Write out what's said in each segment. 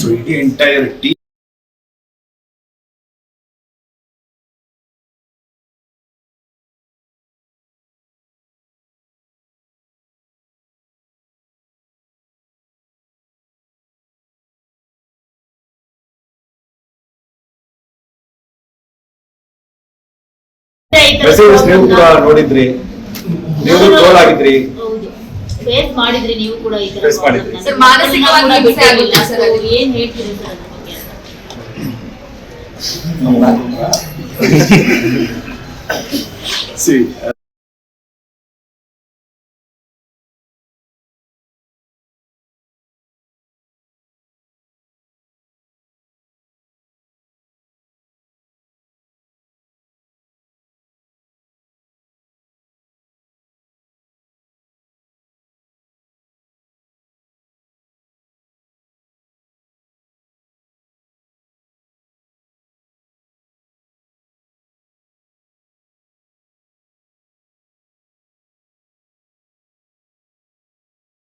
So ಇಡೀ entire team messages ನೀವು ಕೂಡ ನೋಡಿದ್ರಿ? ನೀವು ಟೋಲ್ ಆಗಿದ್ರಿ? ಫೇಸ್ ಮಾಡಿದ್ರಿ ನೀವು ಕೂಡ ಈ ತರ Face ಮಾಡಿದ್ರಿ. problem ನ. Sir, ಮಾನಸಿಕವಾಗಿ ಕೂಡ ಹಿಂಸೆ ಬಿಟ್ಟಿಲ್ಲ. ಆಗುತ್ತೆ sir So, ಅದಕ್ಕೆ. ಏನ್ ಹೇಳ್ತೀರಿ ಸರ್ ಅದ್ರ ಬಗ್ಗೆ See, uh,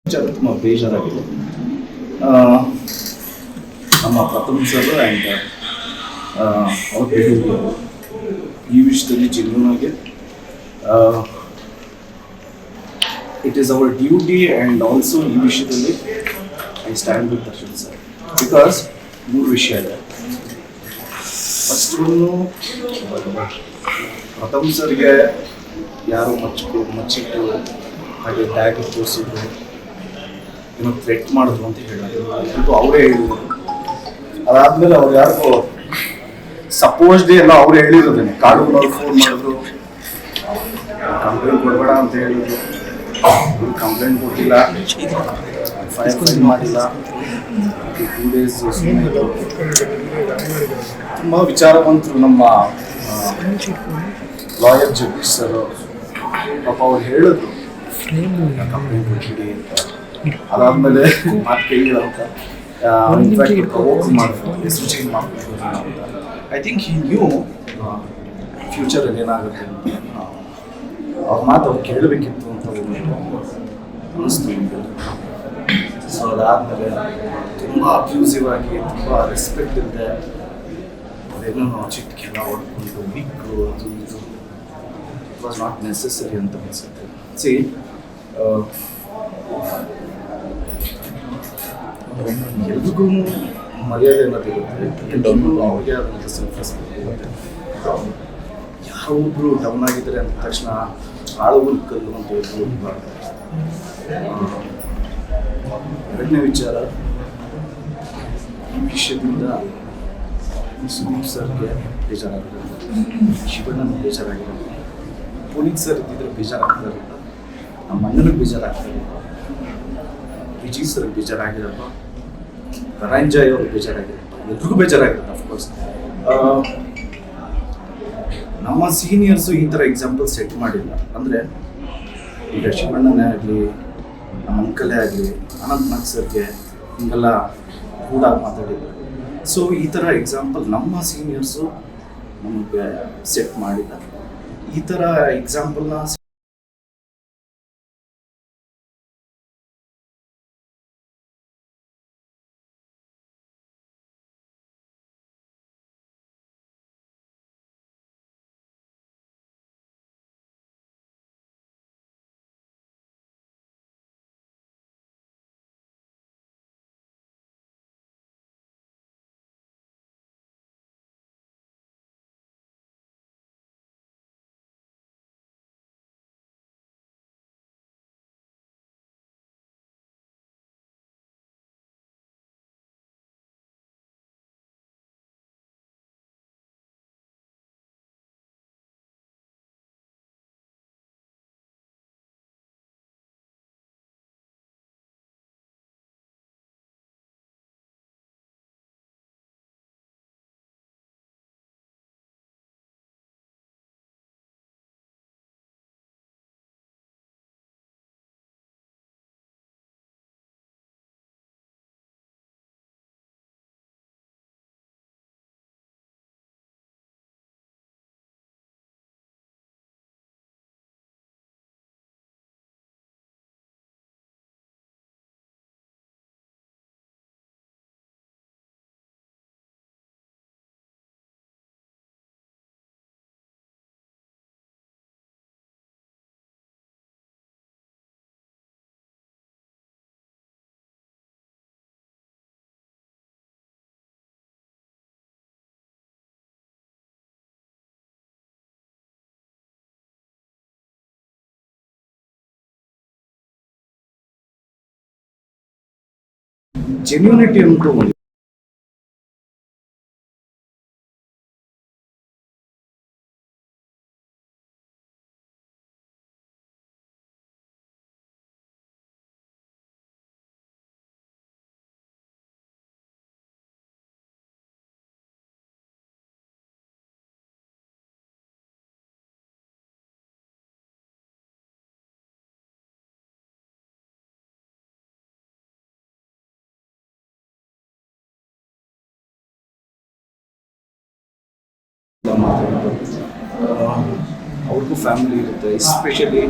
ವಿಚಾರ ತುಂಬ ಬೇಜಾರಾಗಿದೆ. ನಮ್ಮ ಪ್ರಥಮ ಸರ್ ಆ್ಯಂಡ್ ಅವ್ರ ಬಿಹೇವಿಯರ್ ಈ ವಿಷಯದಲ್ಲಿ ಜೆನ್ಯೂನ್ ಆಗಿ it is our duty and also ಈ ವಿಷಯದಲ್ಲಿ I stand with Darshan sir. Because ಮೂರು ವಿಷಯ ಇದೆ. ಫಸ್ಟ್ ಪ್ರಥಮ್ ಸರ್ಗೆ ಯಾರು ಮಚ್ಚು ಮಚ್ಚಿಟ್ಟು, ಹಾಗೆ ಟ್ಯಾಗ್ ತೋರಿಸಿದ್ರು. ಏನೋ ಥ್ರೆಟ್ ಮಾಡಿದ್ರು ಅಂತ ಹೇಳಿದ್ರು. ಅವರೇ ಹೇಳಿದ್ರು. ಅದಾದ್ಮೇಲೆ ಅವ್ರು ಯಾರಿಗೂ ಸಪೋಸ್ಡ್ ಎಲ್ಲ ಅವ್ರು ಹೇಳಿರೋದೇನೆ ಕಾಡು ಫೋನ್ ಮಾಡಿದ್ರು. ಕಂಪ್ಲೇಂಟ್ ಕೊಡಬೇಡ ಅಂತ ಹೇಳಿದ್ರು. ಕಂಪ್ಲೇಂಟ್ ಕೊಟ್ಟಿಲ್ಲ. ಫೈಲ್ ಮಾಡಿಲ್ಲ. ಟೂ ಡೇಸ್ ತುಂಬ ವಿಚಾರವಂತರು ನಮ್ಮ ಲಾಯರ್ ಜಗದೀಶ್ ಸರ್ ಪಾಪ ಅವ್ರು ಹೇಳಿದ್ರು. ಕಂಪ್ಲೇಂಟ್ ಕೊಟ್ಟಿಡಿ ಅಂತ. ಅದಾದ್ಮೇಲೆ ಮಾತು ಕೇಳಿಲ್ಲ ಅಂತ ಇನ್ಫ್ಯಾಕ್ಟ್ ಪ್ರವೋಕ್ ಮಾಡಿದ್ರು ಹೆಸರು ಚೇಂಜ್ ಮಾಡಬೇಕು ಅಂತ ಐ ಥಿಂಕ್ ಈ ನ್ಯೂ ಫ್ಯೂಚರಲ್ಲಿ ಏನಾಗುತ್ತೆ ಅಂತ ಆ, ಅವ್ರ ಮಾತು ಅವ್ರು ಕೇಳಬೇಕಿತ್ತು ಅಂತ ಅನ್ನಿಸ್ತು ನಿಮಗೆ ಸೊ ಅದಾದಮೇಲೆ ತುಂಬ ಅಬ್ಯೂಸಿವ್ ಆಗಿ ತುಂಬ ರೆಸ್ಪೆಕ್ಟ್ ಇಲ್ಲದೆ ಅದೇನೋ ಚಿಟ್ಕೆಲ್ಲ ಹೊಡ್ಕೊಂಡು ಬಿಕ್ಕು ಅದು ಇದು ಇಟ್ ವಾಸ್ ನಾಟ್ ನೆಸೆಸರಿ ಅಂತ ಅನಿಸುತ್ತೆ ಸಿ ಎಲ್ರಿಗೂ ಮರ್ಯಾದೆ ಅನ್ನೋದು ಇರುತ್ತೆ ಎಲ್ರಿಗೂ ಅವ್ರಿಗೆ ಆದಂಥ ಸೆಲ್ಫ್ ರೆಸ್ಪೆಕ್ಟ್ ಇರುತ್ತೆ ಯಾರೊಬ್ರು ಡೌನ್ ಆಗಿದ್ದಾರೆ ಅಂದ ತಕ್ಷಣ ಆಳುಗಳು ಕಲ್ಲು ಅಂತ ಹೇಳ್ಬೋದು. ಎರಡನೇ ವಿಚಾರ, ಈ ವಿಷಯದಿಂದ ಸುದೀಪ್ ಸರ್ಗೆ ಬೇಜಾರಾಗಿರೋದು ಶಿವಣ್ಣ ಬೇಜಾರಾಗಿರೋದು ಪುನೀತ್ ಸರ್ ಇದ್ದಿದ್ರೆ ಬೇಜಾರಾಗ್ತಾರಿಲ್ಲ ನಮ್ಮ ಅಣ್ಣನಿಗೆ ಬೇಜಾರಾಗ್ತಾರಿಲ್ಲ ವಿಜಯ್ ಸರ್ ಬೇಜಾರಾಗಿರಲ್ಲ ಧನಂಜಯ್ ಅವ್ರಿಗೆ ಬೇಜಾರಾಗಿರುತ್ತೆ ಎಲ್ರಿಗೂ ಬೇಜಾರಾಗಿರುತ್ತೆ ಅಫ್ಕೋರ್ಸ್ ನಮ್ಮ ಸೀನಿಯರ್ಸು ಈ ಥರ ಎಕ್ಸಾಂಪಲ್ ಸೆಟ್ ಮಾಡಿಲ್ಲ. ಅಂದರೆ, ಈಗ ಶಿವಣ್ಣನೇ ಆಗಲಿ, ನಮ್ಮ ಅಂಕಲೇ ಆಗಲಿ, ಅನಂತ್ ನಾಗ್ ಸರ್ಗೆ ಹಿಂಗೆಲ್ಲ ಕೂಡ ಮಾತಾಡಿದ್ರು. ಸೊ ಈ ಥರ ಎಕ್ಸಾಂಪಲ್ ನಮ್ಮ ಸೀನಿಯರ್ಸು ನಮಗೆ ಸೆಟ್ ಮಾಡಿಲ್ಲ. ಈ ಥರ ಎಕ್ಸಾಂಪಲ್ನ ಜೆನ್ಯೂನಿಟಿ ಅಂತೂ ಒಂದು ಅವ್ರಿಗೂ ಫ್ಯಾಮಿಲಿ ಇರುತ್ತೆ ಎಸ್ಪೆಷಲಿ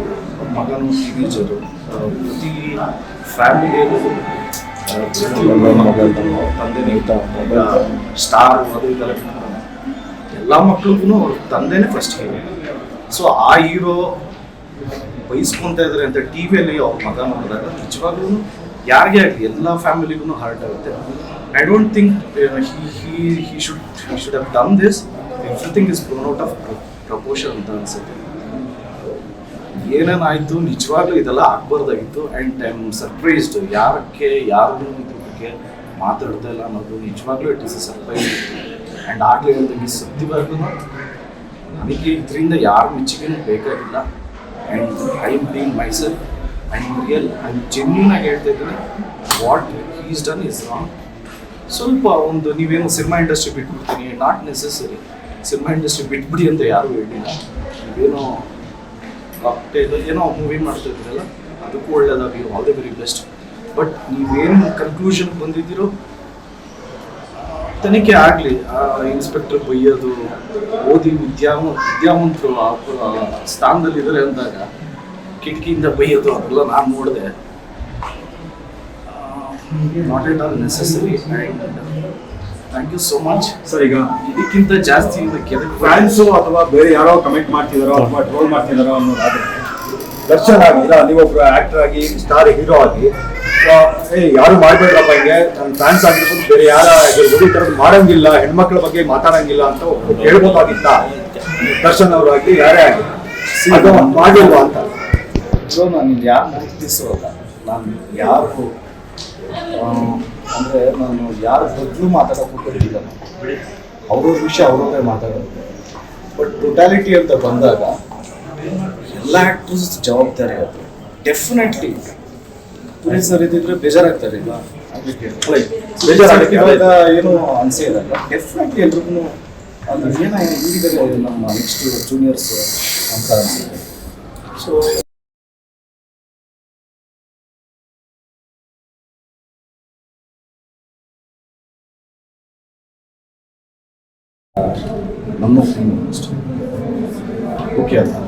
ಮಗನು ಟೀನೇಜರು ಪ್ರತಿ ಫ್ಯಾಮಿಲಿಯಲ್ಲೂ ತಂದೆ. ಸ್ಟಾರ್ ಅದು ಇದೆಲ್ಲ ಎಲ್ಲ ಮಕ್ಳಿಗೂ ಅವ್ರ ತಂದೆನೇ ಫಸ್ಟ್ ಹೀರೋ ಸೊ ಆ ಹೀರೋ ಬಯಸ್ಕೊಂತ ಇದ್ದಾರೆ ಅಂತ ಟಿ ವಿಯಲ್ಲಿ ಅವ್ರ ಮಗ ನೋಡಿದಾಗ ನಿಜವಾಗ್ಲೂ ಯಾರಿಗೆ ಆಗಲಿ ಎಲ್ಲ ಫ್ಯಾಮಿಲಿಗೂ ಹರ್ಟ್ ಆಗುತ್ತೆ. I don't think should he should have done this everything is blown out of proportion ಅಂತ ಅನ್ಸುತ್ತೆ. ಏನೇನಾಯ್ತು? ನಿಜವಾಗ್ಲೂ ಇದೆಲ್ಲ ಆಗ್ಬಾರ್ದಾಗಿತ್ತು. ಆ್ಯಂಡ್ ಐ ಆಮ್ ಸರ್ಪ್ರೈಸ್ಡ್ ಯಾರಕ್ಕೆ, ಯಾರು ಇದ್ರ ಬಗ್ಗೆ ಮಾತಾಡ್ತಾ ಇಲ್ಲ ಅನ್ನೋದು ನಿಜವಾಗ್ಲೂ it is a surprise and ಆಗಲೇ ಹೇಳ್ದಂಗೆ ಸತ್ಯವಾಗ್ಲೂ ನನಗೆ ಇದರಿಂದ ಯಾರ ಮೆಚ್ಚುಗೆನೂ ಬೇಕಾಗಿಲ್ಲ. And I am being my I and real I genuine ಆಗಿ ಹೇಳ್ತಾ ಇದ್ದೀನಿ. What is done is wrong ಸ್ವಲ್ಪ ಒಂದು ನೀವೇನು ಸಿನಿಮಾ ಇಂಡಸ್ಟ್ರಿ ಬಿಟ್ಬಿಡ್ತೀನಿ. ನಾಟ್ ನೆಸೆಸರಿ ಸಿನಿಮಾ ಇಂಡಸ್ಟ್ರಿ ಬಿಟ್ಬಿಡಿ ಅಂತ ಯಾರು ಹೇಳಿಲ್ಲ. ಏನೋ ಕಾಕ್ಟೇಲ್ ಏನೋ ಮೂವಿ ಮಾಡ್ತಾ ಇದ್ರಲ್ಲ ಅದಕ್ಕೂ ಒಳ್ಳೇದಾಗಿ all the very best but ನೀವೇನು ಕನ್ಕ್ಲೂಷನ್ ಬಂದಿದ್ದೀರೋ, ತನಿಖೆ ಆಗಲಿ. ಇನ್ಸ್ಪೆಕ್ಟರ್ ಬೈಯೋದು, ಓದಿ ವಿದ್ಯಾವ ವಿದ್ಯಾವಂತರು ಆ ಸ್ಥಾನದಲ್ಲಿ ಇದ್ದರೆ ಅಂದಾಗ, ಕಿಟಕಿಯಿಂದ ಬೈಯೋದು, ಅದೆಲ್ಲ ನಾನು ನೋಡಿದೆ. Not at all necessary thank you so much sir ಈಗ ಇದಕ್ಕಿಂತ ಜಾಸ್ತಿ ಇದಕ್ಕೆ ಫ್ಯಾನ್ಸು ಅಥವಾ ಬೇರೆ ಯಾರೋ ಕಮೆಂಟ್ ಮಾಡ್ತಿದಾರೋ ಅಥವಾ ಟ್ರೋಲ್ ಮಾಡ್ತಿದಾರೋ ಅನ್ನೋದಾದ್ರೆ ದರ್ಶನ್ ಆಗಿ ಇಲ್ಲ ನೀವೊಬ್ರು ಆಕ್ಟರ್ ಆಗಿ ಸ್ಟಾರ್ ಹೀರೋ ಆಗಿ ಏ ಯಾರು ಮಾಡ್ಬೇಡ್ರಪ್ಪ ಹಿಂಗೆ? ನನ್ನ ಫ್ಯಾನ್ಸ್ ಆಗಿರ್ಬೋದು ಬೇರೆ ಯಾರ ಆಗಿರ್ಬೋದು ಈ ಥರದ್ದು ಮಾಡಂಗಿಲ್ಲ ಹೆಣ್ಮಕ್ಳ ಬಗ್ಗೆ ಮಾತಾಡಂಗಿಲ್ಲ ಅಂತ ಹೇಳ್ಬೋದಾಗಿತ್ತ? ದರ್ಶನ್ ಅವರಾಗಿ ಯಾರೇ ಆಗಿ ಅದು ಮಾಡಿಲ್ವಾ ಅಂತ? ಸೊ ನಾನು ಯಾರು ಗುರುತಿಸೋಲ್ಲ ನಾನು ಯಾರು ಅಂದರೆ ನಾನು ಯಾರ ಬದಲು ಮಾತಾಡೋಕ್ಕೂ ಬರಲಿಲ್ಲ ಅವ್ರವ್ರ ವಿಷಯ ಅವ್ರವ್ರೇ ಮಾತಾಡೋದು. ಬಟ್ ಟೊಟ್ಯಾಲಿಟಿ ಅಂತ ಬಂದಾಗ ಎಲ್ಲ ಆ್ಯಕ್ಟರ್ಸ್ ಜವಾಬ್ದಾರಿ ಅದು. ಡೆಫಿನೆಟ್ಲಿ ಪುನೀತ್ ಸರ್ ಇದ್ದಿದ್ರೆ ಬೇಜಾರಾಗ್ತಾರೆ ಈಗ ಏನು ಅನ್ಸೇ ಇರಲ್ಲ ಡೆಫಿನೆಟ್ಲಿ ಎಲ್ರಿಗೂ ಅಂದ್ರೆ ಏನೇ ಈಗ ನಮ್ಮ ನೆಕ್ಸ್ಟ್ ಜೂನಿಯರ್ಸ್ ಅಂತ ಅನ್ಸಿದೆ so não not being honest. O que é?